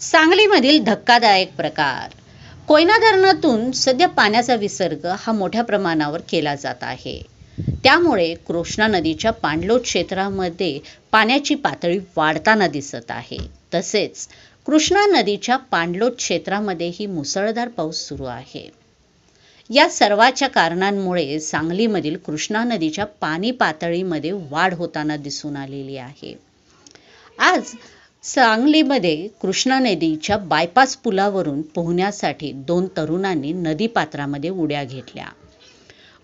सांगलीमधील धक्कादायक प्रकार. कोयना धरणातून सध्या पाण्याचा विसर्ग हा मोठ्या प्रमाणावर केला जात आहे. त्यामुळे कृष्णा नदीच्या पाणलोट क्षेत्रामध्ये पाण्याची पातळी वाढताना दिसत आहे. तसेच कृष्णा नदीच्या पाणलोट क्षेत्रामध्येही मुसळधार पाऊस सुरू आहे. या सर्वाच्या कारणांमुळे सांगलीमधील कृष्णा नदीच्या पाणी पातळीमध्ये वाढ होताना दिसून आलेली आहे. आज सांगलीमध्ये कृष्णा नदीच्या बायपास पुलावरून पोहण्यासाठी दोन तरुणांनी नदीपात्रामध्ये उड्या घेतल्या.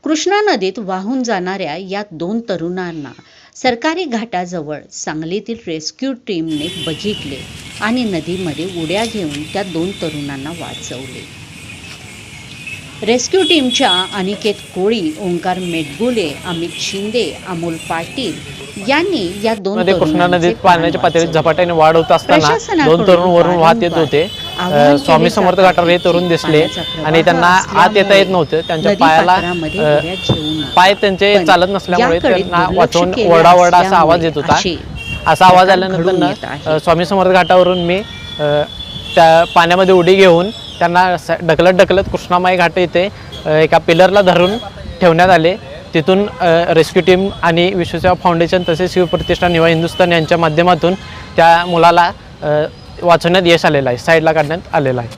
कृष्णा नदीत वाहून जाणाऱ्या या दोन तरुणांना सरकारी घाटाजवळ सांगलीतील रेस्क्यू टीमने बघितले आणि नदीमध्ये उड्या घेऊन त्या दोन तरुणांना वाचवले. रेस्क्यू टीमच्या अनिकेत कोळी ओंकार मेटगुले अमित शिंदे अमोल पाटील यांनी या दोन मध्ये कृष्णा नदीत पाण्याच्या पातळीत. झपाट्याने वाढ होत असताना दोन तरुण वरून वाहत येत होते स्वामी समर्थ घाटावर हे तरुण दिसले आणि त्यांना आत येता येत नव्हतं त्यांच्या पायाला. पाय त्यांचे चालत नसल्यामुळे त्यांना वरडा वरडा असा आवाज येत होता असा आवाज आल्यानंतर स्वामी समर्थ घाटावरून मी त्या पाण्यामध्ये उडी घेऊन त्यांना स- ढकलत ढकलत कृष्णामाई घाट येथे एका पिलरला धरून ठेवण्यात आले. तिथून रेस्क्यू टीम आणि विश्वसेवा फाउंडेशन तसेच शिवप्रतिष्ठान युवा हिंदुस्थान यांच्या माध्यमातून त्या मुलाला वाचवण्यात यश आलेलं आहे साईडला काढण्यात आलेलं आहे.